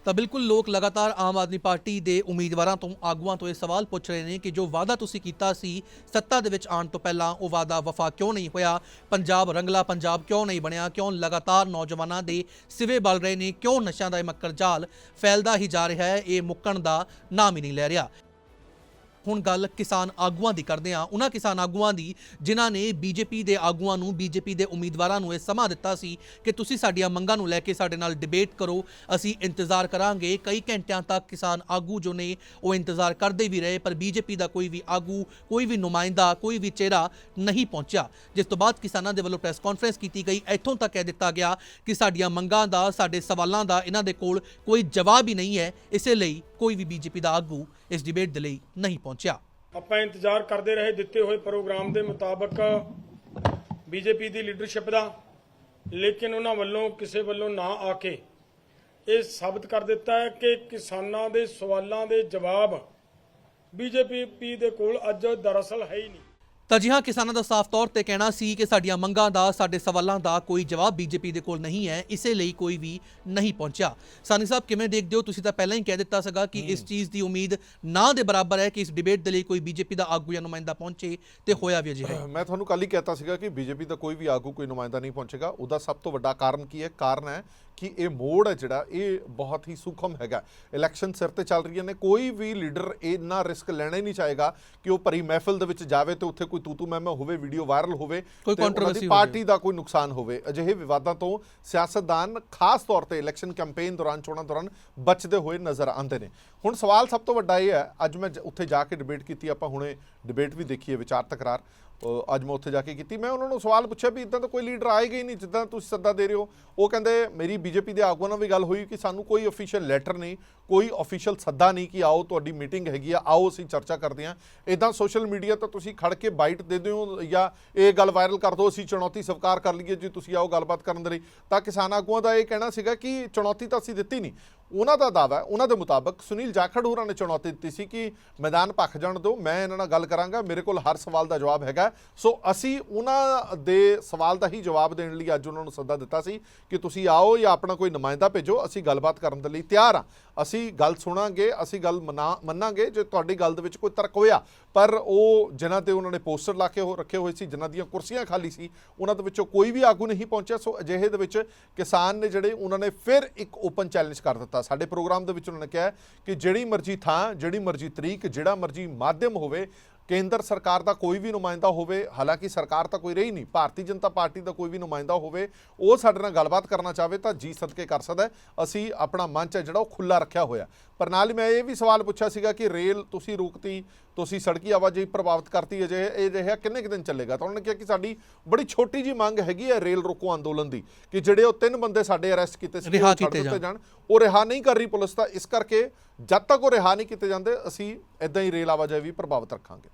ਤਾਂ ਬਿਲਕੁਲ ਲੋਕ ਲਗਾਤਾਰ ਆਮ ਆਦਮੀ ਪਾਰਟੀ ਦੇ ਉਮੀਦਵਾਰਾਂ ਤੋਂ, ਆਗੂਆਂ ਤੋਂ ਇਹ ਸਵਾਲ ਪੁੱਛ ਰਹੇ ਨੇ ਕਿ ਜੋ ਵਾਅਦਾ ਤੁਸੀਂ ਕੀਤਾ ਸੀ ਸੱਤਾ ਦੇ ਵਿੱਚ ਆਉਣ ਤੋਂ ਪਹਿਲਾਂ, ਉਹ ਵਾਅਦਾ ਵਫਾ ਕਿਉਂ ਨਹੀਂ ਹੋਇਆ? ਪੰਜਾਬ ਰੰਗਲਾ ਪੰਜਾਬ ਕਿਉਂ ਨਹੀਂ ਬਣਿਆ? ਕਿਉਂ ਲਗਾਤਾਰ ਨੌਜਵਾਨਾਂ ਦੇ ਸਿਵੇ ਬਲ ਰਹੇ ਨੇ? ਕਿਉਂ ਨਸ਼ਿਆਂ ਦਾ ਇਹ ਮੱਕਰ ਜਾਲ ਫੈਲਦਾ ਹੀ ਜਾ ਰਿਹਾ ਹੈ? ਇਹ ਮੁੱਕਣ ਦਾ ਨਾਮ ਹੀ ਨਹੀਂ ਲੈ ਰਿਹਾ। ਹੁਣ ਗੱਲ ਕਿਸਾਨ ਆਗੂਆਂ ਦੀ ਕਰਦੇ ਹਾਂ। ਉਹਨਾਂ ਕਿਸਾਨ ਆਗੂਆਂ ਦੀ ਜਿਨ੍ਹਾਂ ਨੇ ਬੀਜੇਪੀ ਦੇ ਆਗੂਆਂ ਨੂੰ, ਬੀਜੇਪੀ ਦੇ ਉਮੀਦਵਾਰਾਂ ਨੂੰ ਇਹ ਸਮਾਂ ਦਿੱਤਾ ਸੀ ਕਿ ਤੁਸੀਂ ਸਾਡੀਆਂ ਮੰਗਾਂ ਨੂੰ ਲੈ ਕੇ ਸਾਡੇ ਨਾਲ ਡਿਬੇਟ ਕਰੋ। ਅਸੀਂ ਇੰਤਜ਼ਾਰ ਕਰਾਂਗੇ। ਕਈ ਘੰਟਿਆਂ ਤੱਕ ਕਿਸਾਨ ਆਗੂ ਜੋ ਨੇ, ਉਹ ਇੰਤਜ਼ਾਰ ਕਰਦੇ ਵੀ ਰਹੇ, ਪਰ ਬੀਜੇਪੀ ਦਾ ਕੋਈ ਵੀ ਆਗੂ, ਕੋਈ ਵੀ ਨੁਮਾਇੰਦਾ, ਕੋਈ ਵੀ ਚਿਹਰਾ ਨਹੀਂ ਪਹੁੰਚਿਆ। ਜਿਸ ਤੋਂ ਬਾਅਦ ਕਿਸਾਨਾਂ ਦੇ ਵੱਲੋਂ ਪ੍ਰੈਸ ਕਾਨਫਰੰਸ ਕੀਤੀ ਗਈ। ਇੱਥੋਂ ਤੱਕ ਕਹਿ ਦਿੱਤਾ ਗਿਆ ਕਿ ਸਾਡੀਆਂ ਮੰਗਾਂ ਦਾ, ਸਾਡੇ ਸਵਾਲਾਂ ਦਾ, ਇਹਨਾਂ ਦੇ ਕੋਲ ਕੋਈ ਜਵਾਬ ਹੀ ਨਹੀਂ ਹੈ। ਇਸੇ ਲਈ ਕੋਈ ਵੀ ਬੀਜੇਪੀ ਦਾ ਆਗੂ ਇਸ ਡਿਬੇਟ ਦੇ ਲਈ ਨਹੀਂ ਪਹੁੰਚਿਆ। ਆਪਾਂ ਇੰਤਜ਼ਾਰ ਕਰਦੇ ਰਹੇ ਦਿੱਤੇ ਹੋਏ ਪ੍ਰੋਗਰਾਮ ਦੇ ਮੁਤਾਬਕ ਬੀਜੇਪੀ ਦੀ ਲੀਡਰਸ਼ਿਪ ਦਾ, ਲੇਕਿਨ ਉਹਨਾਂ ਵੱਲੋਂ ਕਿਸੇ ਵੱਲੋਂ ਨਾ ਆ ਕੇ ਇਹ ਸਾਬਤ ਕਰ ਦਿੱਤਾ ਹੈ ਕਿ ਕਿਸਾਨਾਂ ਦੇ ਸਵਾਲਾਂ ਦੇ ਜਵਾਬ ਬੀਜੇਪੀ ਦੇ ਕੋਲ ਅੱਜ ਦਰਅਸਲ ਹੈ ਹੀ ਨਹੀਂ। ਤਾਂ ਜੀ ਹਾਂ ਕਿਸਾਨਾਂ ਦਾ ਸਾਫ਼ ਤੌਰ ਤੇ ਕਹਿਣਾ ਸੀ ਕਿ ਸਾਡੀਆਂ ਮੰਗਾਂ ਦਾ ਸਾਡੇ ਸਵਾਲਾਂ ਦਾ ਕੋਈ ਜਵਾਬ ਬੀਜੇਪੀ ਦੇ ਕੋਲ ਨਹੀਂ ਹੈ ਇਸੇ ਲਈ ਕੋਈ ਵੀ ਨਹੀਂ ਪਹੁੰਚਿਆ। ਸਾਨੀ ਸਾਹਿਬ ਕਿਵੇਂ ਦੇਖਦੇ ਹੋ? ਤੁਸੀਂ ਤਾਂ ਪਹਿਲਾਂ ਹੀ ਕਹਿ ਦਿੱਤਾ ਸੀਗਾ ਕਿ ਇਸ ਚੀਜ਼ ਦੀ ਉਮੀਦ ਨਾ ਦੇ ਬਰਾਬਰ ਹੈ ਕਿ ਇਸ ਡਿਬੇਟ ਦੇ ਲਈ ਕੋਈ ਬੀਜੇਪੀ ਦਾ ਆਗੂ ਜਾਂ ਨੁਮਾਇੰਦਾ ਪਹੁੰਚੇ ਤੇ ਹੋਇਆ ਵੀ ਅਜਿਹਾ। ਮੈਂ ਤੁਹਾਨੂੰ ਕੱਲ ਹੀ ਕਹਿਤਾ ਸੀਗਾ ਕਿ ਬੀਜੇਪੀ ਦਾ ਕੋਈ ਵੀ ਆਗੂ ਕੋਈ ਨੁਮਾਇੰਦਾ ਨਹੀਂ ਪਹੁੰਚੇਗਾ। ਉਹਦਾ ਸਭ ਤੋਂ ਵੱਡਾ ਕਾਰਨ ਕੀ ਹੈ? ਕਾਰਨ ਹੈ ਕਿ ਇਹ ਮੋੜ ਹੈ ਜਿਹੜਾ ਇਹ ਬਹੁਤ ਹੀ ਸੂਖਮ ਹੈਗਾ। ਇਲੈਕਸ਼ਨ ਸਿਰ ਤੇ ਚੱਲ ਰਹੀਆਂ ਨੇ ਕੋਈ ਵੀ ਲੀਡਰ ਇੰਨਾ ਰਿਸਕ ਲੈਣਾ ਹੀ ਨਹੀਂ ਚਾਹੇਗਾ ਕਿ ਉਹ ਭਰੀ ਮਹਿਫਿਲ ਦੇ ਵਿੱਚ ਜਾਵੇ ਤੇ ਉੱਥੇ ਕੋਈ ਤੂਤੂ ਮਹਿਮਾ ਹੋਵੇ ਵੀਡੀਓ ਵਾਇਰਲ ਹੋਵੇ ਕੋਈ ਹੋ ਪਾਰਟੀ ਦਾ ਕੋਈ ਨੁਕਸਾਨ ਹੋਵੇ। ਅਜਿਹੇ ਵਿਵਾਦਾਂ ਤੋਂ ਸਿਆਸਤਦਾਨ ਖਾਸ ਤੌਰ ਤੇ ਇਲੈਕਸ਼ਨ ਕੈਂਪੇਨ ਦੌਰਾਨ ਚੋਣਾਂ ਦੌਰਾਨ ਬਚਦੇ ਹੋਏ ਨਜ਼ਰ ਆਉਂਦੇ ਨੇ। ਹੁਣ ਸਵਾਲ ਸਭ ਤੋਂ ਵੱਡਾ ਇਹ ਹੈ ਅੱਜ ਮੈਂ ਉੱਥੇ ਜਾ ਕੇ ਡਿਬੇਟ ਕੀਤੀ ਆਪਾਂ ਹੁਣੇ ਡਿਬੇਟ ਵੀ ਦੇਖੀ ਹੈ ਵਿਚਾਰ ਤਕਰਾਰ ਅੱਜ ਮੈਂ ਉੱਥੇ ਜਾ ਕੇ ਕੀਤੀ। ਮੈਂ ਉਹਨਾਂ ਨੂੰ ਸਵਾਲ ਪੁੱਛਿਆ ਵੀ ਇਦਾਂ ਤਾਂ ਕੋਈ ਲੀਡਰ ਆਏਗਾ ਹੀ ਨਹੀਂ, ਜਿੱਦਾਂ ਤੁਸੀਂ ਸੱਦਾ ਦੇ ਰਹੇ ਹੋ। ਉਹ ਕਹਿੰਦੇ, ਮੇਰੀ ਬੀਜੇਪੀ ਦੇ ਆਗੂਆਂ ਨਾਲ ਵੀ ਗੱਲ ਹੋਈ ਕਿ ਸਾਨੂੰ ਕੋਈ ਅਫੀਸ਼ੀਅਲ ਲੈਟਰ ਨਹੀਂ, ਕੋਈ ਅਫੀਸ਼ੀਅਲ ਸੱਦਾ ਨਹੀਂ ਕਿ ਆਓ, ਤੁਹਾਡੀ ਮੀਟਿੰਗ ਹੈਗੀ ਆ, ਆਓ ਅਸੀਂ ਚਰਚਾ ਕਰਦੇ ਹਾਂ। ਇਦਾਂ ਸੋਸ਼ਲ ਮੀਡੀਆ ਤਾਂ ਤੁਸੀਂ ਖੜ ਕੇ ਬਾਈਟ ਦੇ ਦਿਓ ਜਾਂ ਇਹ ਗੱਲ ਵਾਇਰਲ ਕਰ ਦਿਓ, ਅਸੀਂ ਚੁਣੌਤੀ ਸਵੀਕਾਰ ਕਰ ਲਈਏ, ਜੀ ਤੁਸੀਂ ਆਓ, ਗੱਲਬਾਤ ਕਰਨ ਦੇ ਲਈ। ਤਾਂ ਕਿਸਾਨ ਆਗੂਆਂ ਦਾ ਇਹ ਕਹਿਣਾ ਸੀਗਾ ਕਿ ਚੁਣੌਤੀ ਤਾਂ ਅਸੀਂ ਦਿੱਤੀ ਨਹੀਂ। ਉਹਨਾਂ ਦਾ ਦਾਵਾ ਉਹਨਾਂ ਦੇ ਮੁਤਾਬਕ ਸੁਨੀਲ ਜਾਖੜ ਹੋਰਾਂ ਨੇ ਚੁਣੌਤੀ ਦਿੱਤੀ ਸੀ ਕਿ ਮੈਦਾਨ ਭੱਖ ਜਾਣ ਦਿਓ। ਮੈਂ ਇਹਨਾਂ ਨਾਲ ਗੱਲ ਕਰਾਂਗਾ, ਮੇਰੇ ਕੋਲ ਹਰ ਸਵਾਲ ਦਾ ਜਵਾਬ ਹੈਗਾ। ਸੋ ਅਸੀਂ ਉਹਨਾਂ ਦੇ ਸਵਾਲ ਦਾ ਹੀ ਜਵਾਬ ਦੇਣ ਲਈ ਅੱਜ ਉਹਨਾਂ ਨੂੰ ਸੱਦਾ ਦਿੱਤਾ ਸੀ ਕਿ ਤੁਸੀਂ ਆਓ ਜਾਂ ਆਪਣਾ ਕੋਈ ਨੁਮਾਇੰਦਾ ਭੇਜੋ, ਅਸੀਂ ਗੱਲਬਾਤ ਕਰਨ ਦੇ ਲਈ ਤਿਆਰ ਹਾਂ। ਅਸੀਂ ਗੱਲ ਸੁਣਾਂਗੇ, ਅਸੀਂ ਗੱਲ ਮਨਾ- ਮੰਨਾਂਗੇ, ਜੇ ਤੁਹਾਡੀ ਗੱਲ ਦੇ ਵਿੱਚ ਕੋਈ ਤਰਕ ਹੋਇਆ ਪਰ ਉਹ ਜਿਨ੍ਹਾਂ ਤੇ ਉਹਨਾਂ ਨੇ ਪੋਸਟਰ ਲਾ ਕੇ ਉਹ ਰੱਖੇ ਹੋਏ ਸੀ, ਜਿਨ੍ਹਾਂ ਦੀਆਂ ਕੁਰਸੀਆਂ ਖਾਲੀ ਸੀ, ਉਹਨਾਂ ਦੇ ਵਿੱਚੋਂ ਕੋਈ ਵੀ ਆਗੂ ਨਹੀਂ ਪਹੁੰਚਿਆ। ਸੋ ਅਜਿਹੇ ਦੇ ਵਿੱਚ ਕਿਸਾਨ ਨੇ ਜਿਹੜੇ ਉਹਨਾਂ ਨੇ ਫਿਰ ਇੱਕ ਓਪਨ ਚੈਲੰਜ ਕਰ ਦਿੱਤਾ। ਸਾਡੇ ਪ੍ਰੋਗਰਾਮ ਦੇ ਵਿੱਚ ਉਹਨਾਂ ਨੇ ਕਿਹਾ ਕਿ ਜਿਹੜੀ ਮਰਜ਼ੀ ਥਾਂ, ਜਿਹੜੀ ਮਰਜ਼ੀ ਤਰੀਕ, ਜਿਹੜਾ ਮਰਜ਼ੀ ਮਾਧਿਅਮ ਹੋਵੇ ਕੇਂਦਰ ਸਰਕਾਰ ਦਾ ਕੋਈ ਵੀ ਨੁਮਾਇੰਦਾ ਹੋਵੇ ਹਾਲਾਂਕਿ ਸਰਕਾਰ ਤਾਂ ਕੋਈ ਰਹੀ ਨਹੀਂ ਭਾਰਤੀ ਜਨਤਾ ਪਾਰਟੀ ਦਾ ਕੋਈ ਵੀ ਨੁਮਾਇੰਦਾ ਹੋਵੇ ਉਹ ਸਾਡੇ ਨਾਲ ਗੱਲਬਾਤ ਕਰਨਾ ਚਾਹਵੇ ਤਾਂ ਜੀ ਸਦਕੇ ਕਰ ਸਕਦਾ। ਅਸੀਂ ਆਪਣਾ ਮੰਚ ਹੈ ਜਿਹੜਾ ਉਹ ਖੁੱਲਾ ਰੱਖਿਆ ਹੋਇਆ ਪਰ ਨਾਲ ਹੀ ਮੈਂ ਇਹ ਵੀ ਸਵਾਲ ਪੁੱਛਿਆ ਸੀਗਾ ਕਿ ਰੇਲ ਤੁਸੀਂ ਰੋਕਤੀ ਤੁਸੀਂ ਸੜਕੀ ਆਵਾਜਾਈ ਪ੍ਰਭਾਵਿਤ ਕਰਤੀ ਅਜੇ ਇਹ ਰਿਹਾ ਕਿੰਨੇ ਕੁ ਦਿਨ ਚੱਲੇਗਾ ਤਾਂ ਉਹਨਾਂ ਨੇ ਕਿਹਾ ਕਿ ਸਾਡੀ ਬੜੀ ਛੋਟੀ ਜੀ ਮੰਗ ਹੈਗੀ ਹੈ ਰੇਲ ਰੋਕੋ ਅੰਦੋਲਨ ਦੀ ਕਿ ਜਿਹੜੇ ਉਹ ਤਿੰਨ ਬੰਦੇ ਸਾਡੇ ਅਰੈਸਟ ਕੀਤੇ ਸੀ ਉਹ ਛੱਡ ਦਿੱਤੇ। ਜਾਣ ਉਹ ਰਿਹਾ ਨਹੀਂ ਕਰ ਰਹੀ ਪੁਲਿਸ ਤਾਂ ਇਸ ਕਰਕੇ ਜਦ ਤੱਕ ਉਹ ਰਿਹਾ ਨਹੀਂ ਕੀਤੇ ਜਾਂਦੇ ਅਸੀਂ ਇਦਾਂ ਹੀ ਰੇਲ ਆਵਾਜਾਈ ਵੀ ਪ੍ਰਭਾਵਿਤ ਰੱਖਾਂਗੇ।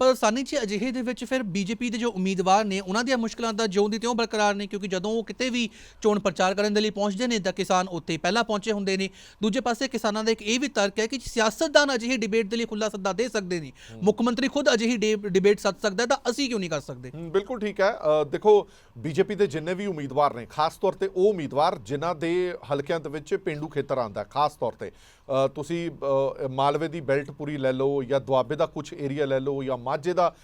ਪਰ ਸਾਨੀ ਜੀ ਅਜਿਹੇ ਦੇ ਵਿੱਚ ਫਿਰ ਬੀਜੇਪੀ ਦੇ ਜੋ ਉਮੀਦਵਾਰ ਨੇ ਉਹਨਾਂ ਦੀਆਂ ਮੁਸ਼ਕਲਾਂ ਤਾਂ ਜਿਉਂ ਦੀ ਤਿਉਂ ਬਰਕਰਾਰ ਨੇ ਕਿਉਂਕਿ ਜਦੋਂ ਉਹ ਕਿਤੇ ਵੀ ਚੋਣ ਪ੍ਰਚਾਰ ਕਰਨ ਦੇ ਲਈ ਪਹੁੰਚਦੇ ਨੇ ਤਾਂ ਕਿਸਾਨ ਉੱਥੇ ਪਹਿਲਾਂ ਪਹੁੰਚੇ ਹੁੰਦੇ ਨੇ। ਦੂਜੇ ਪਾਸੇ ਕਿਸਾਨਾਂ ਦਾ ਇੱਕ ਇਹ ਵੀ ਤਰਕ ਹੈ ਕਿ ਸਿਆਸਤਦਾਨ ਅਜਿਹੇ ਡਿਬੇਟ ਦੇ ਲਈ ਖੁੱਲਾ ਸੱਦਾ ਦੇ ਸਕਦੇ ਨੇ। ਮੁੱਖ ਮੰਤਰੀ ਖੁਦ ਅਜਿਹੀ ਡਿਬੇਟ ਸੱਦ ਸਕਦਾ ਤਾਂ ਅਸੀਂ ਕਿਉਂ ਨਹੀਂ ਕਰ ਸਕਦੇ? ਬਿਲਕੁਲ ਠੀਕ ਹੈ। ਦੇਖੋ ਬੀਜੇਪੀ ਦੇ ਜਿੰਨੇ ਵੀ ਉਮੀਦਵਾਰ ਨੇ ਖਾਸ ਤੌਰ ਤੇ ਉਹ ਉਮੀਦਵਾਰ ਜਿਨ੍ਹਾਂ ਦੇ ਹਲਕਿਆਂ ਦੇ ਵਿੱਚ ਪਿੰਡੂ ਖੇਤਰ ਆਂਦਾ ਹੈ, ਖਾਸ ਤੌਰ ਤੇ। ਤੁਸੀਂ ਮਾਲਵੇ ਦੀ ਬੈਲਟ ਪੂਰੀ ਲੈ ਲਓ ਜਾਂ ਦੁਆਬੇ ਦਾ ਕੁਝ ਏਰੀਆ ਲੈ ਲਓ ਜਾਂ ਮਾਝੇ ਦਾ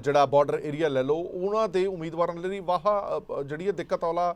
ਜਿਹੜਾ ਬਾਰਡਰ ਏਰੀਆ ਲੈ ਲਓ, ਉਹਨਾਂ ਦੇ ਉਮੀਦਵਾਰਾਂ ਲਈ ਵਾਹ ਜਿਹੜੀ ਇਹ ਦਿੱਕਤ ਵਾਲਾ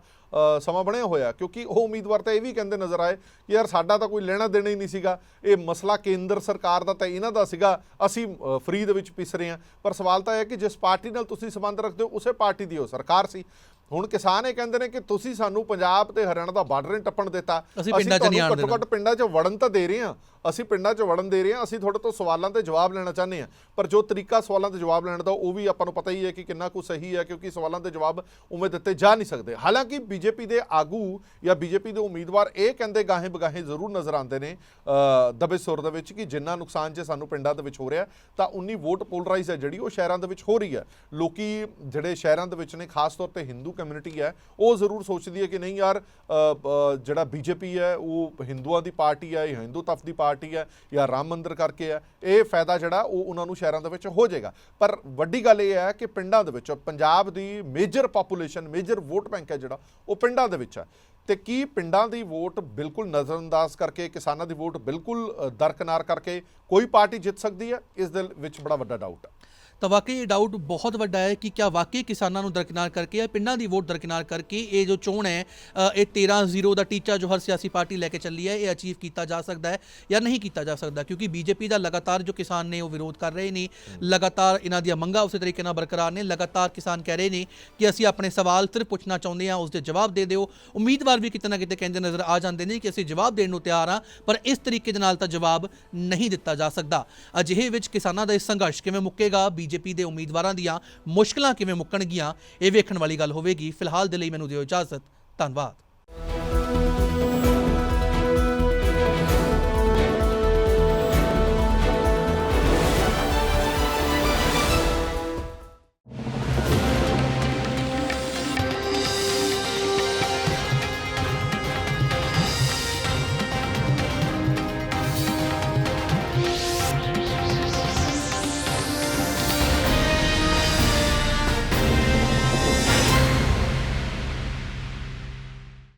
ਸਮਾਂ ਬਣਿਆ ਹੋਇਆ। ਕਿਉਂਕਿ ਉਹ ਉਮੀਦਵਾਰ ਤਾਂ ਇਹ ਵੀ ਕਹਿੰਦੇ ਨਜ਼ਰ ਆਏ ਕਿ ਯਾਰ ਸਾਡਾ ਤਾਂ ਕੋਈ ਲੈਣਾ ਦੇਣਾ ਹੀ ਨਹੀਂ ਸੀਗਾ। ਇਹ ਮਸਲਾ ਕੇਂਦਰ ਸਰਕਾਰ ਦਾ ਤਾਂ ਇਹਨਾਂ ਦਾ ਸੀਗਾ। ਅਸੀਂ ਫਰੀ ਦੇ ਵਿੱਚ ਪਿਸ ਰਹੇ ਹਾਂ। ਪਰ ਸਵਾਲ ਤਾਂ ਇਹ ਹੈ ਕਿ ਜਿਸ ਪਾਰਟੀ ਨਾਲ ਤੁਸੀਂ ਸੰਬੰਧ ਰੱਖਦੇ ਹੋ, ਉਸੇ ਪਾਰਟੀ ਦੀ ਉਹ ਸਰਕਾਰ ਸੀ। ਹੁਣ ਕਿਸਾਨ ਇਹ ਕਹਿੰਦੇ ਨੇ ਕਿ ਤੁਸੀਂ ਸਾਨੂੰ ਪੰਜਾਬ ਤੇ ਹਰਿਆਣਾ ਦਾ ਬਾਰਡਰ ਟੱਪਣ ਦਿੱਤਾ। ਅਸੀਂ ਪਿੰਡਾਂ 'ਚ ਨਹੀਂ ਤੁਹਾਨੂੰ ਆਉਣ ਘੱਟੋ ਘੱਟ ਪਿੰਡਾਂ 'ਚ ਵੜਨ ਤਾਂ ਦੇ ਰਹੇ ਹਾਂ। ਅਸੀਂ ਪਿੰਡਾਂ 'ਚ ਵੜਨ ਦੇ ਰਹੇ ਹਾਂ। ਅਸੀਂ ਤੁਹਾਡੇ ਤੋਂ ਸਵਾਲਾਂ ਤੇ ਜਵਾਬ ਲੈਣਾ ਚਾਹੁੰਦੇ ਹਾਂ। ਪਰ ਜੋ ਤਰੀਕਾ ਸਵਾਲਾਂ ਤੇ ਜਵਾਬ ਲੈਣ ਦਾ ਉਹ ਵੀ ਆਪਾਂ ਨੂੰ ਪਤਾ ਹੀ ਹੈ ਕਿ ਕਿੰਨਾ ਕੁ ਸਹੀ ਹੈ ਕਿਉਂਕਿ ਸਵਾਲਾਂ ਦੇ ਜਵਾਬ ਉਵੇਂ ਦਿੱਤੇ ਜਾ ਨਹੀਂ ਸਕਦੇ। ਹਾਲਾਂਕਿ ਬੀਜੇਪੀ ਦੇ ਆਗੂ ਜਾਂ ਬੀਜੇਪੀ ਦੇ ਉਮੀਦਵਾਰ ਇਹ ਕਹਿੰਦੇ ਗਾਹੇ ਬਗਾਹੇ ਜ਼ਰੂਰ ਨਜ਼ਰ ਆਉਂਦੇ ਨੇ ਦਬੇ ਸੁਰ ਦੇ ਵਿੱਚ ਕਿ ਜਿੰਨਾ ਨੁਕਸਾਨ ਜੇ ਸਾਨੂੰ ਪਿੰਡਾਂ ਦੇ ਵਿੱਚ ਹੋ ਰਿਹਾ ਤਾਂ ਉਨੀ ਵੋਟ ਪੋਲਰਾਈਜ਼ ਹੈ ਜਿਹੜੀ ਉਹ ਸ਼ਹਿਰਾਂ ਦੇ ਵਿੱਚ ਹੋ ਰਹੀ ਹੈ। ਲੋਕੀ ਜਿਹੜੇ ਸ਼ਹਿਰਾਂ ਦੇ ਵਿੱਚ ਨੇ ਖਾਸ ਤੌਰ ਤੇ ਹਿੰਦੂ ਕਮਿਊਨਿਟੀ ਹੈ ਉਹ ਜ਼ਰੂਰ ਸੋਚਦੀ ਹੈ ਕਿ ਨਹੀਂ ਯਾਰ ਅ, ਅ, ਜਿਹੜਾ ਬੀਜੇਪੀ ਹੈ ਉਹ ਹਿੰਦੂਆਂ ਦੀ ਪਾਰਟੀ ਹੈ ਜਾਂ ਹਿੰਦੂ ਤਫ ਦੀ ਪਾਰਟੀ ਹੈ ਜਾਂ ਰਾਮ ਮੰਦਿਰ ਕਰਕੇ ਹੈ ਇਹ ਫਾਇਦਾ ਜਿਹੜਾ ਉਹ ਉਹਨਾਂ ਨੂੰ ਸ਼ਹਿਰਾਂ ਦੇ ਵਿੱਚ ਹੋ ਜਾਏਗਾ। ਪਰ ਵੱਡੀ ਗੱਲ ਇਹ ਹੈ ਕਿ ਪਿੰਡਾਂ ਦੇ ਵਿੱਚ ਪੰਜਾਬ ਦੀ major population major vote bank ਹੈ ਜਿਹੜਾ ਉਹ ਪਿੰਡਾਂ ਦੇ ਵਿੱਚ ਹੈ। ਤੇ ਕੀ ਪਿੰਡਾਂ ਦੀ ਵੋਟ ਬਿਲਕੁਲ ਨਜ਼ਰਅੰਦਾਜ਼ ਕਰਕੇ ਕਿਸਾਨਾਂ ਦੀ ਵੋਟ ਬਿਲਕੁਲ ਦਰਕਨਾਰ ਕਰਕੇ ਕੋਈ ਪਾਰਟੀ ਜਿੱਤ ਸਕਦੀ ਹੈ? ਇਸ ਦੇ ਵਿੱਚ ਬੜਾ ਵੱਡਾ ਡਾਊਟ ਹੈ। ਤਾਂ ਵਾਕਈ ਇਹ ਡਾਊਟ ਬਹੁਤ ਵੱਡਾ ਹੈ ਕਿ ਕਿਆ ਵਾਕਈ ਕਿਸਾਨਾਂ ਨੂੰ ਦਰਕਿਨਾਰ ਕਰਕੇ ਜਾਂ ਪਿੰਡਾਂ ਦੀ ਵੋਟ ਦਰਕਿਨਾਰ ਕਰਕੇ ਇਹ ਜੋ ਚੋਣ ਹੈ ਇਹ 13-0 ਦਾ ਟੀਚਾ ਜੋ ਹਰ ਸਿਆਸੀ ਪਾਰਟੀ ਲੈ ਕੇ ਚੱਲੀ ਹੈ ਇਹ ਅਚੀਵ ਕੀਤਾ ਜਾ ਸਕਦਾ ਹੈ ਜਾਂ ਨਹੀਂ ਕੀਤਾ ਜਾ ਸਕਦਾ ਕਿਉਂਕਿ ਬੀਜੇਪੀ ਦਾ ਲਗਾਤਾਰ ਜੋ ਕਿਸਾਨ ਨੇ ਉਹ ਵਿਰੋਧ ਕਰ ਰਹੇ ਨੇ ਲਗਾਤਾਰ ਇਹਨਾਂ ਦੀਆਂ ਮੰਗਾਂ ਉਸੇ ਤਰੀਕੇ ਨਾਲ ਬਰਕਰਾਰ ਨੇ ਲਗਾਤਾਰ ਕਿਸਾਨ ਕਹਿ ਰਹੇ ਨੇ ਕਿ ਅਸੀਂ ਆਪਣੇ ਸਵਾਲ ਸਿਰਫ ਪੁੱਛਣਾ ਚਾਹੁੰਦੇ ਹਾਂ ਉਸ ਦੇ ਜਵਾਬ ਦੇ ਦਿਓ। ਉਮੀਦਵਾਰ ਵੀ ਕਿਤੇ ਨਾ ਕਿਤੇ ਕਹਿੰਦੇ ਨਜ਼ਰ ਆ ਜਾਂਦੇ ਨੇ ਕਿ ਅਸੀਂ ਜਵਾਬ ਦੇਣ ਨੂੰ ਤਿਆਰ ਹਾਂ ਪਰ ਇਸ ਤਰੀਕੇ ਦੇ ਨਾਲ ਤਾਂ ਜਵਾਬ ਨਹੀਂ ਦਿੱਤਾ ਜਾ ਸਕਦਾ। ਅਜਿਹੇ ਵਿੱਚ ਕਿਸਾਨਾਂ ਦਾ ਇਹ ਸੰਘਰਸ਼ ਕਿਵੇਂ ਮੁੱਕੇਗਾ? ਬੀਜੇਪੀ ਦੇ ਉਮੀਦਵਾਰਾਂ ਦੀਆਂ ਮੁਸ਼ਕਲਾਂ ਕਿਵੇਂ ਮੁੱਕਣਗੀਆਂ, ਇਹ ਵੇਖਣ ਵਾਲੀ ਗੱਲ ਹੋਵੇਗੀ। ਫਿਲਹਾਲ ਦੇ ਲਈ ਮੈਨੂੰ ਦਿਓ ਇਜਾਜ਼ਤ। ਧੰਨਵਾਦ।